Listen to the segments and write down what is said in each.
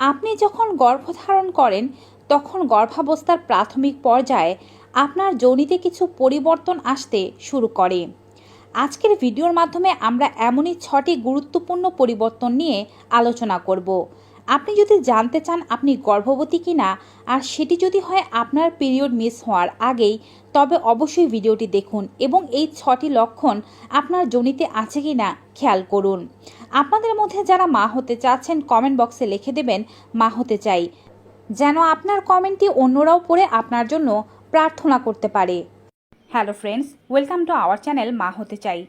আপনি যখন গর্ভধারণ করেন, তখন গর্ভাবস্থার প্রাথমিক পর্যায়ে আপনার যোনিতে কিছু পরিবর্তন আসতে শুরু করে। আজকের ভিডিওর মাধ্যমে আমরা এমনই ছটি গুরুত্বপূর্ণ পরিবর্তন নিয়ে আলোচনা করব। আপনি যদি জানতে চান আপনি গর্ভবতী কিনা আর সেটি যদি হয় আপনার পিরিয়ড মিস হওয়ার আগেই, তবে অবশ্যই ভিডিওটি দেখুন এবং এই ছটি লক্ষণ আপনার জনিতে আছে কি না খেয়াল করুন। আপনাদের মধ্যে যারা মা হতে চাচ্ছেন কমেন্ট বক্সে লিখে দেবেন, মা হতে চাই। যেন আপনার কমেন্টটি অন্যরাও পড়ে আপনার জন্য প্রার্থনা করতে পারে। Hello friends welcome to our channel মা হতে চাই।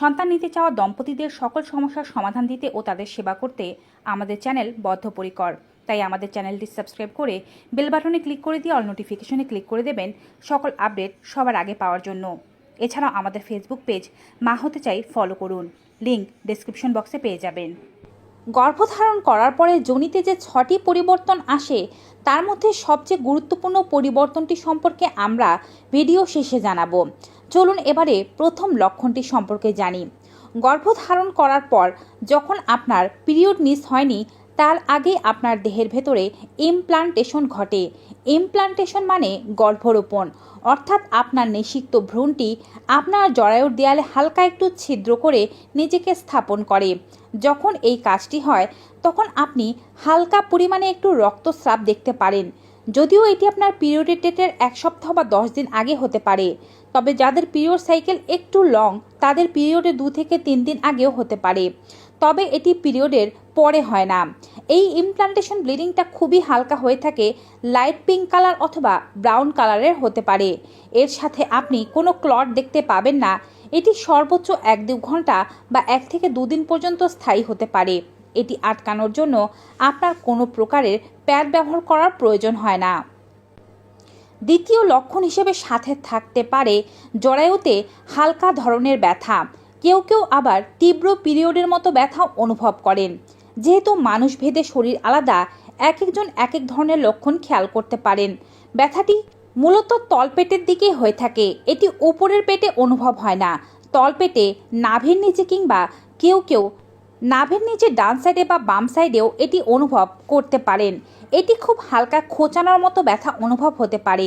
সন্তান নিতে চাওয়া দম্পতিদের সকল সমস্যার সমাধান দিতে ও তাদের সেবা করতে আমাদের চ্যানেল বদ্ধপরিকর। তাই আমাদের চ্যানেলটি সাবস্ক্রাইব করে বেল বাটনে ক্লিক করে দিয়ে অল নোটিফিকেশনে ক্লিক করে দেবেন সকল আপডেট সবার আগে পাওয়ার জন্য। এছাড়াও আমাদের ফেসবুক পেজ মা হতে চাই ফলো করুন। লিংক ডেসক্রিপশন বক্সে পেয়ে যাবেন। গর্ভধারণ করার পরে জনিতে যে ছটি পরিবর্তন আসে, তার মধ্যে সবচেয়ে গুরুত্বপূর্ণ পরিবর্তনটি সম্পর্কে আমরা ভিডিও শেষে জানাব। চলুন এবারে প্রথম লক্ষণটি সম্পর্কে জানি। গর্ভধারণ করার পর যখন আপনার পিরিয়ড মিস হয়নি, তার আগে আপনার দেহের ভেতরে ইমপ্লান্টেশন ঘটে। ইমপ্লান্টেশন মানে গর্ভরোপণ। অর্থাৎ আপনার নিষিক্ত ভ্রূণটি আপনার জরায়ুর দেয়ালে হালকা একটু ছিদ্র করে নিজেকে স্থাপন করে। যখন এই কাজটি হয়, তখন আপনি হালকা পরিমাণে একটু রক্তস্রাব দেখতে পারেন। যদিও এটি আপনার পিরিয়ডের ডেটের এক সপ্তাহ বা দশ দিন আগে হতে পারে। তবে যাদের পিরিয়ড সাইকেল একটু লং, তাদের পিরিয়ডে দু থেকে তিন দিন আগেও হতে পারে। তবে এটি পিরিয়ডের পরে হয় না। এই ইমপ্লান্টেশন ব্লিডিংটা খুবই হালকা হয়ে থাকে, লাইট পিঙ্ক কালার অথবা ব্রাউন কালারের হতে পারে। এর সাথে আপনি কোনো ক্লট দেখতে পাবেন না। এটি সর্বোচ্চ এক দু ঘণ্টা বা এক থেকে দুদিন পর্যন্ত স্থায়ী হতে পারে। এটি আটকানোর জন্য আপনার কোনো প্রকারের প্যাড ব্যবহার করার প্রয়োজন হয় না। দ্বিতীয় লক্ষণ হিসেবে সাথে থাকতে পারে জরায়ুতে হালকা ধরনের ব্যথা। কেউ কেউ আবার তীব্র পিরিয়ডের মতো ব্যথা অনুভব করেন। যেহেতু মানুষ ভেদে শরীর আলাদা এক একজন এক এক ধরনের লক্ষণ খেয়াল করতে পারেন। ব্যথাটি মূলত তলপেটের দিকেই হয়ে থাকে। এটি উপরের পেটে অনুভব হয় না। তলপেটে নাভির নিচে কিংবা কেউ কেউ নাভির নিচে ডান সাইডে বা বাম সাইডেও এটি অনুভব করতে পারেন। এটি খুব হালকা খোঁচানোর মতো ব্যথা অনুভব হতে পারে।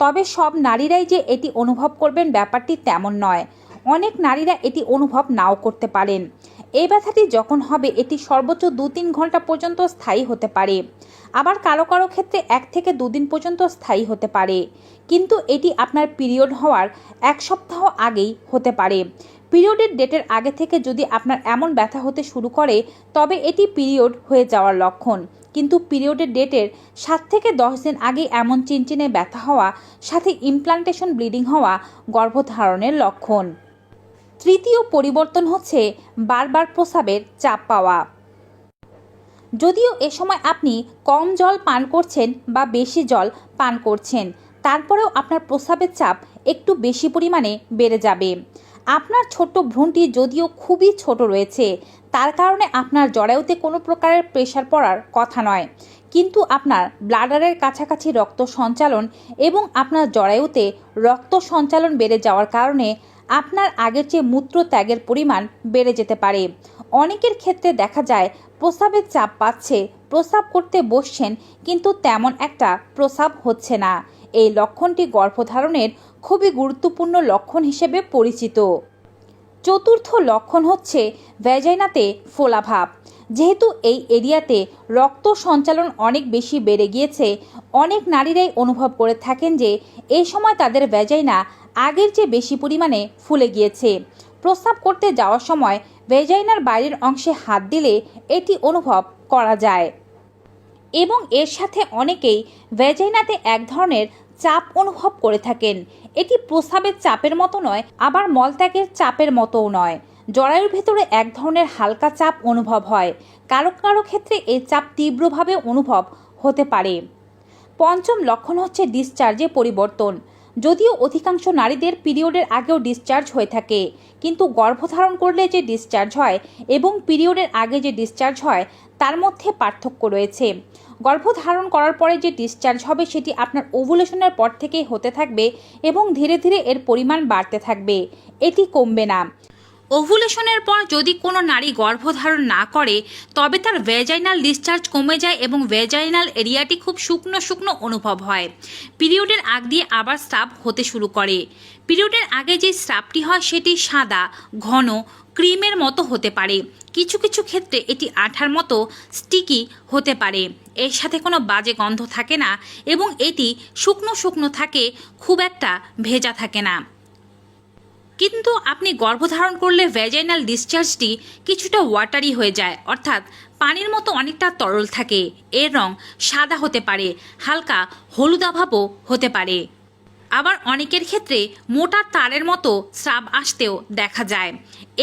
তবে সব নারীরাই যে এটি অনুভব করবেন ব্যাপারটি তেমন নয়। অনেক নারীরা এটি অনুভব নাও করতে পারেন। এই ব্যথাটি যখন হবে, এটি সর্বোচ্চ দু তিন ঘণ্টা পর্যন্ত স্থায়ী হতে পারে। আবার কারও কারও ক্ষেত্রে এক থেকে দুদিন পর্যন্ত স্থায়ী হতে পারে। কিন্তু এটি আপনার পিরিয়ড হওয়ার এক সপ্তাহ আগেই হতে পারে। পিরিয়ডের ডেটের আগে থেকে যদি আপনার এমন ব্যথা হতে শুরু করে, তবে এটি পিরিয়ড হয়ে যাওয়ার লক্ষণ। কিন্তু পিরিয়ডের ডেটের সাত থেকে দশ দিন আগে এমন চিনচিনে ব্যথা হওয়া, সাথে ইমপ্লান্টেশন ব্লিডিং হওয়া গর্ভধারণের লক্ষণ। তৃতীয় পরিবর্তন হচ্ছে বারবার প্রস্রাবের চাপ পাওয়া। যদিও এ সময় আপনি কম জল পান করছেন বা বেশি জল পান করছেন, তারপরেও আপনার প্রস্রাবের চাপ একটু বেশি পরিমাণে বেড়ে যাবে। আপনার ছোট্ট ভ্রূণটি যদিও খুবই ছোট রয়েছে, তার কারণে আপনার জরায়ুতে কোনো প্রকারের প্রেশার পড়ার কথা নয়। কিন্তু আপনার ব্লাডারের কাছাকাছি রক্ত সঞ্চালন এবং আপনার জরায়ুতে রক্ত সঞ্চালন বেড়ে যাওয়ার কারণে আপনার আগের চেয়ে মূত্র ত্যাগের পরিমাণ বেড়ে যেতে পারে। অনেকের ক্ষেত্রে দেখা যায় প্রস্রাবের চাপ পাচ্ছে, প্রস্রাব করতে বসছেন, কিন্তু তেমন একটা প্রস্রাব হচ্ছে না। এই লক্ষণটি গর্ভধারণের খুবই গুরুত্বপূর্ণ লক্ষণ হিসেবে পরিচিত। চতুর্থ লক্ষণ হচ্ছে ভ্যাজাইনাতে ফোলাভাব। যেহেতু এই এরিয়াতে রক্ত সঞ্চালন অনেক বেশি বেড়ে গিয়েছে, অনেক নারীরাই অনুভব করে থাকেন যে এই সময় তাদের ভ্যাজাইনা আগের চেয়ে বেশি পরিমাণে ফুলে গিয়েছে। প্রস্রাব করতে যাওয়ার সময় ভেজাইনার বাইরের অংশে হাত দিলে এটি অনুভব করা যায়। এবং এর সাথে অনেকেই ভেজাইনাতে এক ধরনের চাপ অনুভব করে থাকেন। এটি প্রস্রাবের চাপের মতো নয়, আবার মলত্যাগের চাপের মতোও নয়। জরায়ুর ভেতরে এক ধরনের হালকা চাপ অনুভব হয়। কারও কারও ক্ষেত্রে এই চাপ তীব্রভাবে অনুভব হতে পারে। পঞ্চম লক্ষণ হচ্ছে ডিসচার্জে পরিবর্তন। যদিও অধিকাংশ নারীদের পিরিয়ডের আগেও ডিসচার্জ হয়ে থাকে। কিন্তু গর্ভধারণ করলে যে ডিসচার্জ হয় এবং পিরিয়ডের আগে যে ডিসচার্জ হয়, তার মধ্যে পার্থক্য রয়েছে। গর্ভধারণ করার পরে যে ডিসচার্জ হবে, সেটি আপনার ওভুলেশনের পর থেকেই হতে থাকবে এবং ধীরে ধীরে এর পরিমাণ বাড়তে থাকবে। এটি কমবে না। ওভুলেশনের পর যদি কোনো নারী গর্ভধারণ না করে, তবে তার ভেজাইনাল ডিসচার্জ কমে যায় এবং ভেজাইনাল এরিয়াটি খুব শুকনো শুকনো অনুভব হয়। পিরিয়ডের আগ দিয়ে আবার স্রাব হতে শুরু করে। পিরিয়ডের আগে যে স্রাবটি হয় সেটি সাদা, ঘন, ক্রিমের মতো হতে পারে। কিছু কিছু ক্ষেত্রে এটি আঠার মতো স্টিকি হতে পারে। এর সাথে কোনো বাজে গন্ধ থাকে না এবং এটি শুকনো শুকনো থাকে, খুব একটা ভেজা থাকে না। কিন্তু আপনি গর্ভধারণ করলে ভ্যাজাইনাল ডিসচার্জটি কিছুটা ওয়াটারি হয়ে যায়, অর্থাৎ পানির মতো অনেকটা তরল থাকে। এর রং সাদা হতে পারে, হালকা হলুদাভাবও হতে পারে। আবার অনেকের ক্ষেত্রে মোটা তারের মতো স্রাব আসতেও দেখা যায়।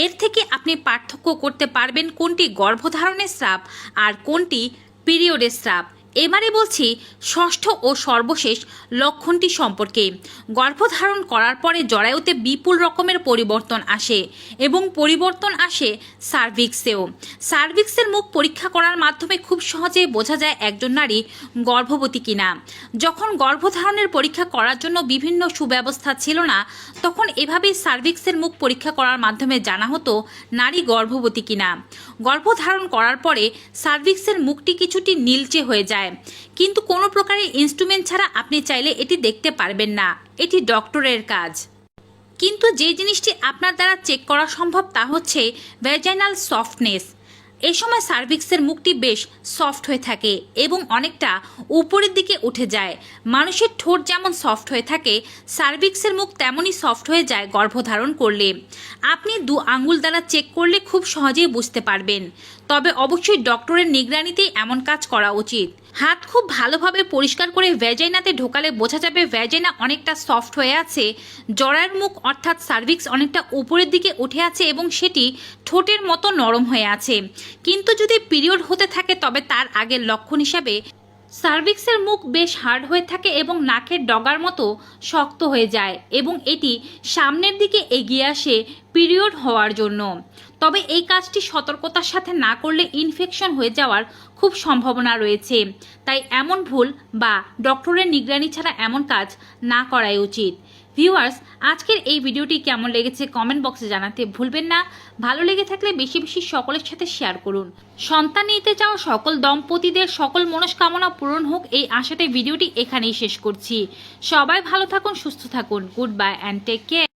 এর থেকে আপনি পার্থক্য করতে পারবেন কোনটি গর্ভধারণের স্রাব আর কোনটি পিরিয়ডের স্রাব। এবারে বলছি ষষ্ঠ ও সর্বশেষ লক্ষণটি সম্পর্কে। গর্ভধারণ করার পরে জরায়ুতে বিপুল রকমের পরিবর্তন আসে এবং পরিবর্তন আসে সার্ভিক্সেও। সার্ভিক্সের মুখ পরীক্ষা করার মাধ্যমে খুব সহজে বোঝা যায় একজন নারী গর্ভবতী কিনা। যখন গর্ভধারণের পরীক্ষা করার জন্য বিভিন্ন সুব্যবস্থা ছিল না তখন এভাবেই সার্ভিক্সের মুখ পরীক্ষা করার মাধ্যমে জানা হতো নারী গর্ভবতী কিনা। গর্ভধারণ করার পরে সার্ভিক্সের মুখটি কিছুটি নীলচে হয়ে যায়। কিন্তু কোনো প্রকারের ইনস্ট্রুমেন্ট ছাড়া আপনি চাইলে এটি দেখতে পারবেন না। এটি ডক্টরের কাজ। কিন্তু যে জিনিসটি আপনার দ্বারা চেক করা সম্ভব তা হচ্ছে ভ্যাজাইনাল সফটনেস এই সময় সার্ভিক্সের মুখটি বেশ সফট হয়ে থাকে এবং অনেকটা উপরের দিকে উঠে যায়। মানুষের ঠোঁট যেমন সফট হয়ে থাকে, সার্ভিক্সের মুখ তেমনই সফট হয়ে যায় গর্ভধারণ করলে। আপনি দু আঙ্গুল দ্বারা চেক করলে খুব সহজেই বুঝতে পারবেন। তবে অবশ্যই ডক্টরের নিগরানিতেই এমন কাজ করা উচিত। হাত খুব ভালোভাবে পরিষ্কার করে ভ্যাজাইনাতে ঢোকালে বোঝা যাবে ভ্যাজাইনা অনেকটা সফট হয়ে আছে। জরায়ের মুখ অর্থাৎ সার্ভিক্স অনেকটা উপরের দিকে উঠে আছে এবং সেটি ঠোঁটের মতো নরম হয়ে আছে। কিন্তু যদি পিরিয়ড হতে থাকে তবে তার আগের লক্ষণ হিসাবে সার্ভিক্সের মুখ বেশ হার্ড হয়ে থাকে এবং নাকের ডগার মতো শক্ত হয়ে যায় এবং এটি সামনের দিকে এগিয়ে আসে পিরিয়ড হওয়ার জন্য। তবে এই কাজটি সতর্কতার সাথে না করলে ইনফেকশন হয়ে যাওয়ার খুব সম্ভাবনা রয়েছে। তাই এমন ভুল বা ডক্টরের নিগরানি ছাড়া এমন কাজ না করাই উচিত। ভিউয়ার্স, আজকের এই ভিডিওটি কেমন লেগেছে কমেন্ট বক্সে জানাতে ভুলবেন না। ভালো লেগে থাকলে বেশি বেশি সকলের সাথে শেয়ার করুন। সন্তান নিতে চাও সকল দম্পতিদের সকল মনস্কামনা পূরণ হোক, এই আশাতে ভিডিওটি এখানেই শেষ করছি। সবাই ভালো থাকুন, সুস্থ থাকুন। Good bye and take care